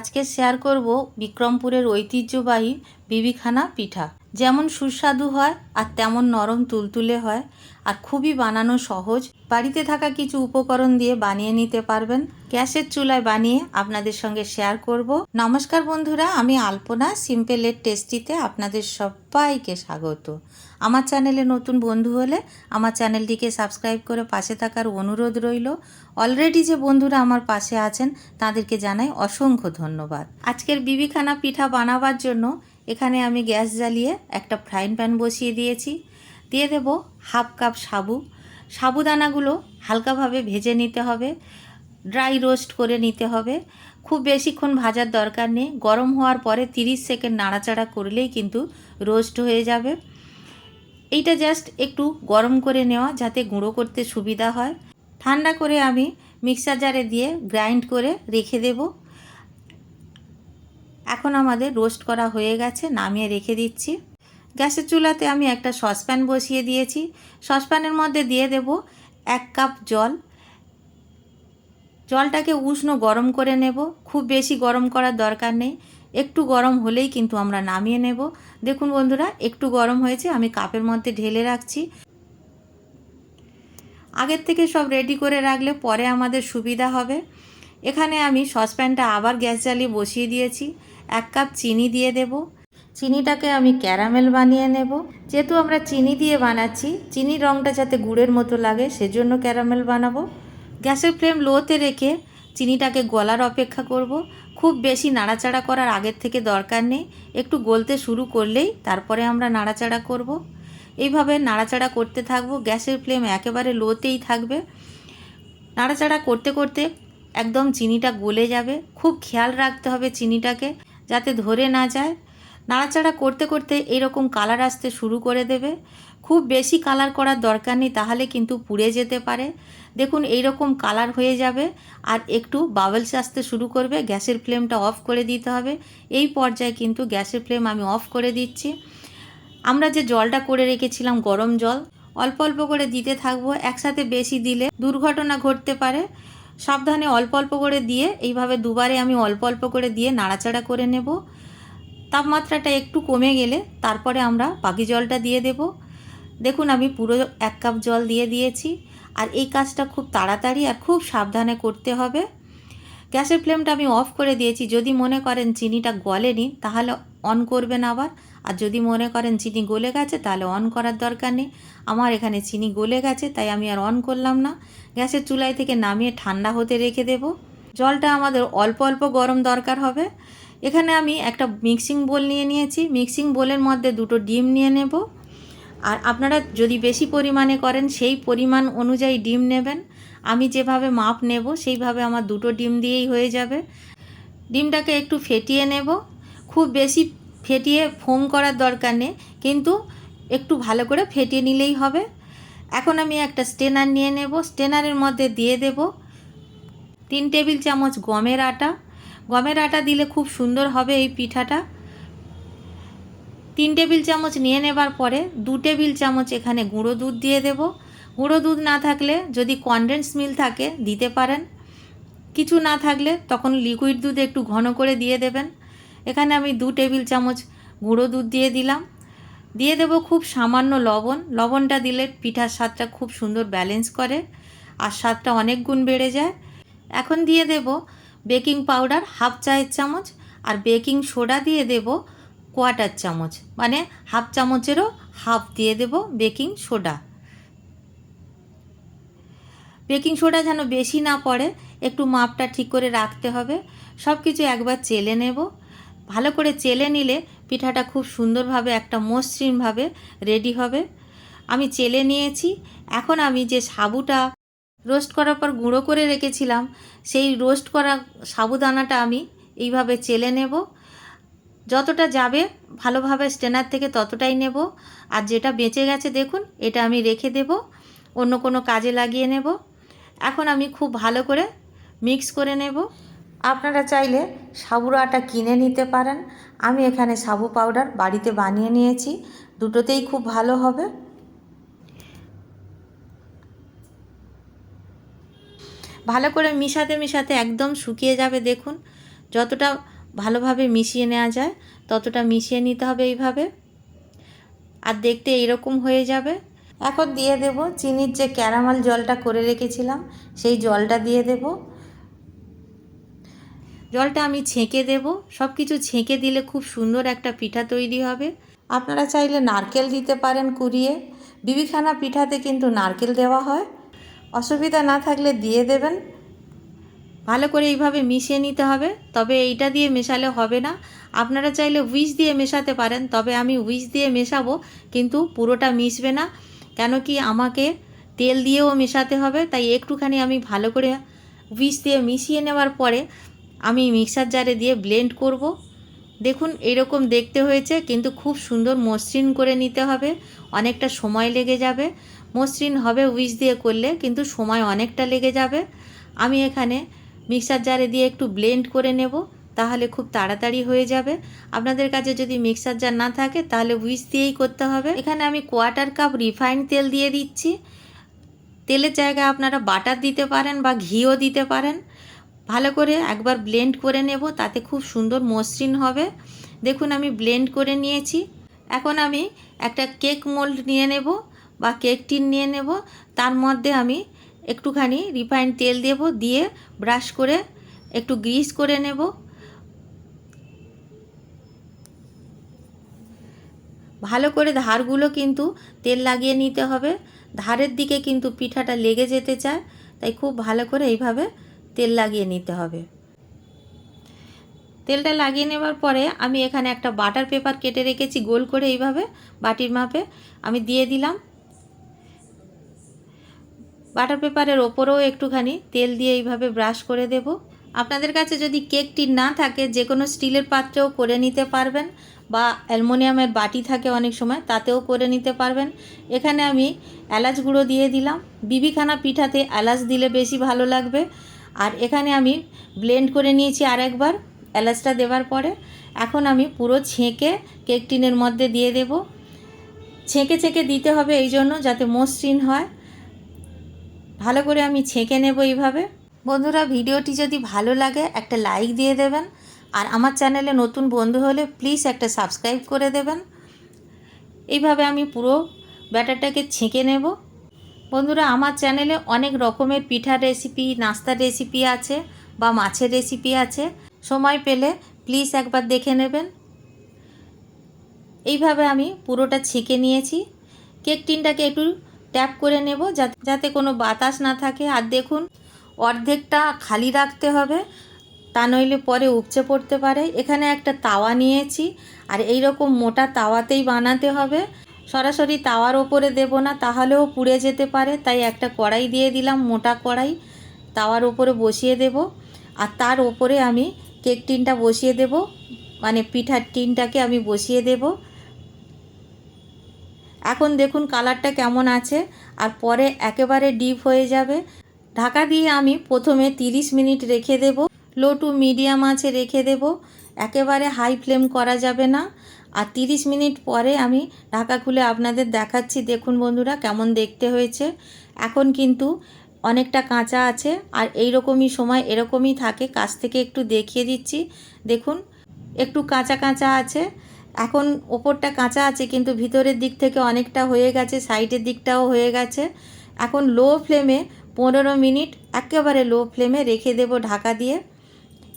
আজকে শেয়ার করব বিক্রমপুরের ঐতিহ্যবাহী বিবিখানা পিঠা। যেমন সুস্বাদু হয় আর তেমন নরম তুলতুলে হয় আর খুবই বানানো সহজ। বাড়িতে থাকা কিছু উপকরণ দিয়ে বানিয়ে নিতে পারবেন। গ্যাসের চুলায় বানিয়ে আপনাদের সঙ্গে শেয়ার করব। নমস্কার বন্ধুরা, আমি আলপনা। সিম্পলের টেস্টিতে আপনাদের সবাইকে স্বাগত। আমার চ্যানেলে নতুন বন্ধু হলে আমার চ্যানেলটিকে সাবস্ক্রাইব করে পাশে থাকার অনুরোধ রইল। অলরেডি যে বন্ধুরা আমার পাশে আছেন, তাদেরকে জানাই অসংখ্য ধন্যবাদ। আজকের বিবিখানা পিঠা বানাবার জন্য এখানে আমি গ্যাস জ্বালিয়ে একটা ফ্রাইং প্যান বসিয়ে দিয়েছি। দিয়ে দেব হাফ কাপ সাবু। সাবুদানাগুলো হালকাভাবে ভেজে নিতে হবে। ড্রাই রোস্ট করে নিতে হবে। খুব বেশিক্ষণ ভাজার দরকার নেই। গরম হওয়ার পরে 30 সেকেন্ড নাড়াচাড়া করলেই কিন্তু রোস্ট হয়ে যাবে। এইটা জাস্ট একটু গরম করে নেওয়া যাতে গুঁড়ো করতে সুবিধা হয়। ঠান্ডা করে আমি মিক্সার জারে দিয়ে গ্রাইন্ড করে রেখে দেব। এখন আমাদের রোস্ট করা হয়ে গেছে, নামিয়ে রেখে দিচ্ছি। গ্যাসের চুলাতে আমি একটা সসপ্যান বসিয়ে দিয়েছি। সসপ্যানের মধ্যে দিয়ে দেব এক কাপ জল। জলটাকে উষ্ণ গরম করে নেব। খুব বেশি গরম করার দরকার নেই। একটু গরম হলেই কিন্তু আমরা নামিয়ে নেব। দেখুন বন্ধুরা, একটু গরম হয়েছে, আমি কাপের মধ্যে ঢেলে রাখছি। আগের থেকে সব রেডি করে রাখলে পরে আমাদের সুবিধা হবে। এখানে আমি সসপ্যানটা আবার গ্যাস জ্বালিয়ে বসিয়ে দিয়েছি। এক কাপ চিনি দিয়ে দেব। চিনিটাকে আমি ক্যারামেল বানিয়ে নেব। যেহেতু আমরা চিনি দিয়ে বানাচ্ছি, চিনির রঙটা যাতে গুড়ের মতো লাগে, সেজন্য ক্যারামেল বানাবো। গ্যাসের ফ্লেম লোতে রেখে চিনিটাকে গলার অপেক্ষা করব। খুব বেশি নাড়াচাড়া করার আগের থেকে দরকার নেই। একটু গলতে শুরু করলেই তারপরে আমরা নাড়াচাড়া করব। এইভাবে নাড়াচাড়া করতে থাকব। গ্যাসের ফ্লেম একেবারে লোতেই থাকবে। নাড়াচাড়া করতে করতে একদম চিনিটা গলে যাবে। খুব খেয়াল রাখতে হবে চিনিটাকে যাতে ধরে না যায়। নাড়াচাড়া করতে করতে এরকম কালার আসতে শুরু করে দেবে। খুব বেশি কালার করার দরকার নেই, তাহলে কিন্তু পুড়ে যেতে পারে। দেখুন এই রকম কালার হয়ে যাবে আর একটু বাবলস আসতে শুরু করবে, গ্যাসের ফ্লেমটা অফ করে দিতে হবে। এই পর্যায়ে কিন্তু গ্যাসের ফ্লেম আমি অফ করে দিচ্ছি। আমরা যে জলটা করে রেখেছিলাম, গরম জল, অল্প অল্প করে দিতে থাকব, একসাথে বেশি দিলে দুর্ঘটনা ঘটতে পারে। সাবধানে অল্প অল্প করে দিয়ে, এইভাবে দুবারে আমি অল্প অল্প করে দিয়ে নাড়াচাড়া করে নেব। তাপমাত্রাটা একটু কমে গেলে তারপরে আমরা বাকি জলটা দিয়ে দেব। দেখুন, আমি পুরো এক কাপ জল দিয়ে দিয়েছি। আর এই কাজটা খুব তাড়াতাড়ি আর খুব সাবধানে করতে হবে। গ্যাসের ফ্লেমটা আমি অফ করে দিয়েছি। যদি মনে করেন চিনিটা গলেনি, তাহলে অন করবেন আবার। আর যদি মনে করেন চিনি গলে গেছে, তাহলে অন করার দরকার নেই। আমার এখানে চিনি গলে গেছে, তাই আমি আর অন করলাম না। গ্যাসের চুলাই থেকে নামিয়ে ঠান্ডা হতে রেখে দেব। জলটা আমাদের অল্প অল্প গরম দরকার হবে। এখানে আমি একটা মিক্সিং বোল নিয়ে নিয়েছি। মিক্সিং বোলের মধ্যে দুটো ডিম নিয়ে নেব। আর আপনারা যদি বেশি পরিমাণে করেন, সেই পরিমাণ অনুযায়ী ডিম নেবেন। আমি যেভাবে মাপ নেব, সেইভাবে আমার দুটো ডিম দিয়েই হয়ে যাবে। ডিমটাকে একটু ফেটিয়ে নেব। খুব বেশি ফেটিয়ে ফোম করার দরকার নেই, কিন্তু একটু ভালো করে ফেটিয়ে নিলেই হবে। এখন আমি একটা স্টেনার নিয়ে নেব। স্টেনারের মধ্যে দিয়ে দেব তিন টেবিল চামচ গমের আটা। গমের আটা দিলে খুব সুন্দর হবে এই পিঠাটা। তিন টেবিল চামচ নিয়ে নেবার পরে দু টেবিল চামচ এখানে গুঁড়ো দুধ দিয়ে দেব। গুঁড়ো দুধ না থাকলে যদি কনডেন্স মিল থাকে, দিতে পারেন। কিছু না থাকলে তখন লিকুইড দুধ একটু ঘন করে দিয়ে দেবেন। এখানে আমি দু টেবিল চামচ গুঁড়ো দুধ দিয়ে দিলাম। দিয়ে দেব খুব সামান্য লবণ। লবণটা দিলে পিঠার স্বাদটা খুব সুন্দর ব্যালেন্স করে আর স্বাদটা অনেক গুণ বেড়ে যায়। এখন দিয়ে দেব বেকিং পাউডার হাফ চায়ের চামচ আর বেকিং সোডা দিয়ে দেব কোয়াটার চামচ মানে হাফ চামচেরও হাফ দিয়ে দেব বেকিং সোডা বেকিং সোডা যেন বেশি না পড়ে, একটু মাপটা ঠিক করে রাখতে হবে। সব কিছু একবার চেলে নেব। ভালো করে চেলে নিলে পিঠাটা খুব সুন্দরভাবে একটা মসৃণভাবে রেডি হবে। আমি চেলে নিয়েছি। এখন আমি যে সাবুটা রোস্ট করার পর গুঁড়ো করে রেখেছিলাম, সেই রোস্ট করা সাবুদানাটা আমি এইভাবে চেলে নেব। যতটা যাবে ভালোভাবে স্টেনার থেকে ততটাই নেব। আর যেটা বেঁচে গেছে দেখুন, এটা আমি রেখে দেব। অন্য কোনো কাজে লাগিয়ে নেব। এখন আমি খুব ভালো করে মিক্স করে নেব। আপনারা চাইলে সাবুর আটা কিনে নিতে পারেন। আমি এখানে সাবু পাউডার বাড়িতে বানিয়ে নিয়েছি। দুটোতেই খুব ভালো হবে। ভালো করে মিশাতে মিশাতে একদম শুকিয়ে যাবে দেখুন। যতটা ভালোভাবে মিশিয়ে নেওয়া যায়, ততটা মিশিয়ে নিতে হবে এইভাবে। আর দেখতে এইরকম হয়ে যাবে। এখন দিয়ে দেব চিনির যে ক্যারামাল জলটা করে রেখেছিলাম, সেই জলটা দিয়ে দেব। জলটা আমি ছেঁকে দেব। সব কিছু ছেঁকে দিলে খুব সুন্দর একটা পিঠা তৈরি হবে। আপনারা চাইলে নারকেল দিতে পারেন কুড়িয়ে। বিবিখানা পিঠাতে কিন্তু নারকেল দেওয়া হয়। অসুবিধা না থাকলে দিয়ে দেবেন। ভালো করে এইভাবে মিশিয়ে নিতে হবে। তবে এইটা দিয়ে মেশালে হবে না। আপনারা চাইলে উইচ দিয়ে মেশাতে পারেন, তবে আমি উইচ দিয়ে মেশাবো, কিন্তু পুরোটা মিশবে না। কেন কি আমাকে তেল দিয়েও মেশাতে হবে, তাই একটুখানি আমি ভালো করে উইচ দিয়ে মিশিয়ে নেওয়ার পরে আমি মিক্সার জারে দিয়ে ব্লেন্ড করব। দেখুন, এরকম দেখতে হয়েছে, কিন্তু খুব সুন্দর মসৃণ করে নিতে হবে। অনেকটা সময় লেগে যাবে। মসৃণ হবে উইচ দিয়ে করলে, কিন্তু সময় অনেকটা লেগে যাবে। আমি এখানে মিক্সার জারে দিয়ে একটু ব্লেন্ড করে নেব, তাহলে খুব তাড়াতাড়ি হয়ে যাবে। আপনাদের কাছে যদি মিক্সার জার না থাকে, তাহলে উইচ দিয়েই করতে হবে। এখানে আমি কোয়ার্টার কাপ রিফাইন্ড তেল দিয়ে দিচ্ছি। তেলের জায়গায় আপনারা বাটার দিতে পারেন বা ঘিও দিতে পারেন। ভালো করে একবার ব্লেন্ড করে নেব, তাতে খুব সুন্দর মসৃণ হবে। দেখুন, আমি ব্লেন্ড করে নিয়েছি। এখন আমি একটা কেক মোল্ড নিয়ে নেব বা কেক টিন নিয়ে নেব। তার মধ্যে আমি একটুখানি রিফাইন্ড তেল দেব, দিয়ে ব্রাশ করে একটু গ্রিস করে নেব। ভালো করে ধারগুলো কিন্তু তেল লাগিয়ে নিতে হবে। ধারের দিকে কিন্তু পিঠাটা লেগে যেতে চায়, তাই খুব ভালো করে এইভাবে তেল লাগিয়ে নিতে হবে। তেলটা লাগিয়ে নেওয়ার পরে আমি এখানে একটা বাটার পেপার কেটে রেখেছি, গোল করে এইভাবে বাটির মাপে আমি দিয়ে দিলাম। বাটার পেপারের ওপরেও একটুখানি তেল দিয়ে এইভাবে ব্রাশ করে দেব। আপনাদের কাছে যদি কেক টিন না থাকে, যে কোনো স্টিলের পাত্রেও করে নিতে পারবেন বা অ্যালমোনিয়ামের বাটি থাকে অনেক সময়, তাতেও করে নিতে পারবেন। এখানে আমি এলাচ গুঁড়ো দিয়ে দিলাম। বিবিখানা পিঠাতে এলাচ দিলে বেশি ভালো লাগবে। আর এখানে আমি ব্লেন্ড করে নিয়েছি আর একবার এলাচটা দেওয়ার পরে। এখন আমি পুরো ছেঁকে কেক টিনের মধ্যে দিয়ে দেব। ছেঁকে ছেঁকে দিতে হবে এই জন্য যাতে মসৃণ হয়। ভালো করে আমি ছেঁকে নেব এইভাবে। বন্ধুরা, ভিডিওটি যদি ভালো লাগে, একটা লাইক দিয়ে দেবেন। আর আমার চ্যানেলে নতুন বন্ধু হলে প্লিজ একটা সাবস্ক্রাইব করে দেবেন। এইভাবে আমি পুরো ব্যাটারটাকে ছেঁকে নেব। বন্ধুরা, আমার চ্যানেলে অনেক রকমের পিঠার রেসিপি নাস্তার রেসিপি আছে বা মাছের রেসিপি আছে। সময় পেলে প্লিজ একবার দেখে নেবেন। এইভাবে আমি পুরোটা ছেঁকে নিয়েছি। কেক টিনটাকে একটু ট্যাপ করে নেব যাতে যাতে কোনো বাতাস না থাকে। আর দেখুন, অর্ধেকটা খালি রাখতে হবে, তা নইলে পরে উপচে পড়তে পারে। এখানে একটা তাওয়া নিয়েছি, আর এই রকম মোটা তাওয়াতেই বানাতে হবে। সরাসরি তাওয়ার ওপরে দেব না, তাহলেও পুড়ে যেতে পারে। তাই একটা কড়াই দিয়ে দিলাম, মোটা কড়াই। তাওয়ার ওপরে বসিয়ে দেব, আর তার ওপরে আমি কেক টিনটা বসিয়ে দেব। মানে পিঠার টিনটাকে আমি বসিয়ে দেব। এখন দেখুন কালারটা কেমন আছে, আর পরে একেবারে ডিপ হয়ে যাবে। ঢাকা দিয়ে আমি প্রথমে 30 মিনিট রেখে দেব। লো টু মিডিয়াম আছে রেখে দেব। একেবারে হাই ফ্লেম করা যাবে না। আর 30 মিনিট পরে আমি ঢাকা খুলে আপনাদের দেখাচ্ছি। দেখুন বন্ধুরা কেমন দেখতে হয়েছে। এখন কিন্তু অনেকটা কাঁচা আছে, আর এই রকমই সময় এরকমই থাকে। কাছ থেকে একটু দেখিয়ে দিচ্ছি। দেখুন, একটু কাঁচা কাঁচা আছে। এখন ওপরটা কাঁচা আছে, কিন্তু ভিতরের দিক থেকে অনেকটা হয়ে গেছে, সাইডের দিকটাও হয়ে গেছে। এখন লো ফ্লেমে পনেরো মিনিট একেবারে লো ফ্লেমে রেখে দেব ঢাকা দিয়ে।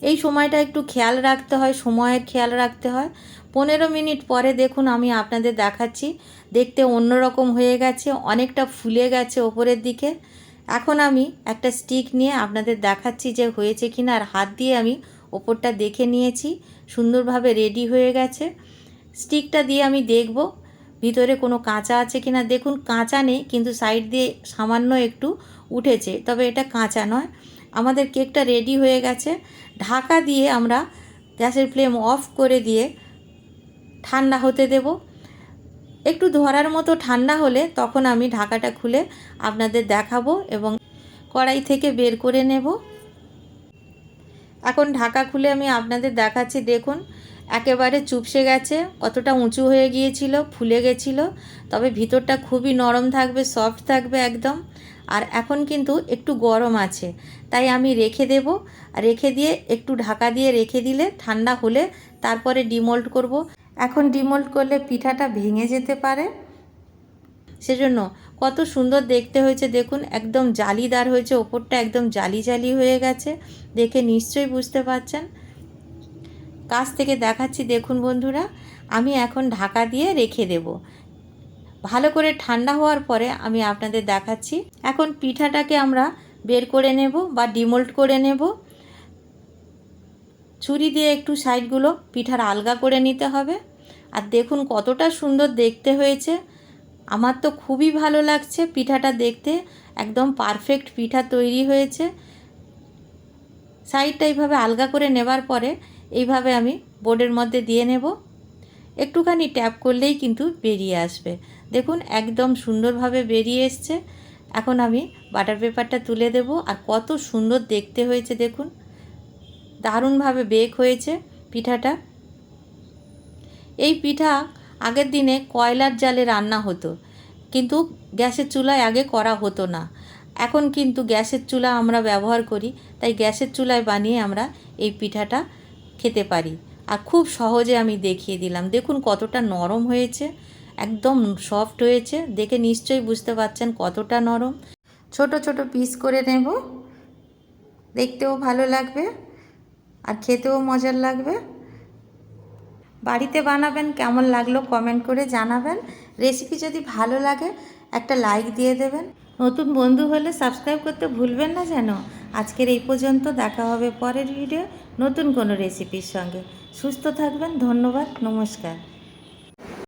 এই সময়টা একটু খেয়াল রাখতে হয়, সময়ের খেয়াল রাখতে হয়। পনেরো মিনিট পরে দেখুন আমি আপনাদের দেখাচ্ছি। দেখতে অন্যরকম হয়ে গেছে, অনেকটা ফুলে গেছে ওপরের দিকে। এখন আমি একটা স্টিক নিয়ে আপনাদের দেখাচ্ছি যে হয়েছে কিনা, আর হাত দিয়ে আমি ওপরটা দেখে নিয়েছি। সুন্দরভাবে রেডি হয়ে গেছে। স্টিকটা দিয়ে আমি দেখব, ভিতরে কোনো কাঁচা আছে কিনা। দেখুন, কাঁচা নেই, কিন্তু সাইড দিয়ে সামান্য একটু উঠেছে, তবে এটা কাঁচা নয়। আমাদের কেকটা রেডি হয়ে গেছে। ঢাকা দিয়ে আমরা গ্যাসের ফ্লেম অফ করে দিয়ে ঠান্ডা হতে দেব। একটু ধরার মতো ঠান্ডা হলে তখন আমি ঢাকাটা খুলে আপনাদের দেখাবো এবং কড়াই থেকে বের করে নেব। এখন ঢাকা খুলে আমি আপনাদের দেখাচ্ছি। দেখুন একেবারে চুপসে গেছে, কতটা উঁচু হয়ে গিয়েছিল, ফুলে গেছিল, তবে ভিতরটা খুবই নরম থাকবে সফট থাকবে একদম। আর এখন কিন্তু একটু গরম আছে, তাই আমি রেখে দেব। রেখে দিয়ে একটু ঢাকা দিয়ে রেখে দিলে ঠান্ডা হলে তারপরে ডিমোল্ড করব। এখন ডিমোল্ড করলে পিঠাটা ভেঙে যেতে পারে। সেজন্য কত সুন্দর দেখতে হয়েছে, দেখুন, একদম জালিদার হয়েছে, ওপরটা একদম জালি জালি হয়ে গেছে, দেখে নিশ্চয়ই বুঝতে পারছেন। কাছ থেকে দেখাচ্ছি, দেখুন বন্ধুরা, আমি এখন ঢাকা দিয়ে রেখে দেব। ভালো করে ঠান্ডা হওয়ার পরে আমি আপনাদের দেখাচ্ছি। এখন পিঠাটাকে আমরা বের করে নেব বা ডিমোল্ড করে নেব। ছুরি দিয়ে একটু সাইডগুলো পিঠার আলগা করে নিতে হবে। আর দেখুন কতটা সুন্দর দেখতে হয়েছে। আমার তো খুবই ভালো লাগছে পিঠাটা দেখতে। একদম পারফেক্ট পিঠা তৈরি হয়েছে। সাইডটা এইভাবে আলগা করে নেবার পরে এইভাবে আমি বোর্ডের মধ্যে দিয়ে নেব। একটুখানি ট্যাপ করলেই কিন্তু বেরিয়ে আসবে। দেখুন, একদম সুন্দরভাবে বেরিয়ে এসছে। এখন আমি বাটার পেপারটা তুলে দেব আর কত সুন্দর দেখতে হয়েছে, দেখুন। দারুণভাবে বেক হয়েছে পিঠাটা। এই পিঠা আগের দিনে কয়লার জালে রান্না হতো, কিন্তু গ্যাসের চুলায় আগে করা হতো না। এখন কিন্তু গ্যাসের চুলা আমরা ব্যবহার করি, তাই গ্যাসের চুলায় বানিয়ে আমরা এই পিঠাটা খেতে পারি। আর খুব সহজে আমি দেখিয়ে দিলাম। দেখুন কতটা নরম হয়েছে, একদম সফট হয়েছে। দেখে নিশ্চয়ই বুঝতে পারছেন কতটা নরম। ছোট ছোট পিস করে নেব। দেখতেও ভালো লাগবে আর খেতেও মজার লাগবে। বাড়িতে বানাবেন, কেমন লাগল কমেন্ট করে জানাবেন। রেসিপি যদি ভালো লাগে, একটা লাইক দিয়ে দেবেন। নতুন বন্ধু হলে সাবস্ক্রাইব করতে ভুলবেন না যেন। আজকের এই পর্যন্ত দেখা হবে পরের ভিডিও নতুন কোনো রেসিপির সঙ্গে। সুস্থ থাকবেন, ধন্যবাদ, নমস্কার।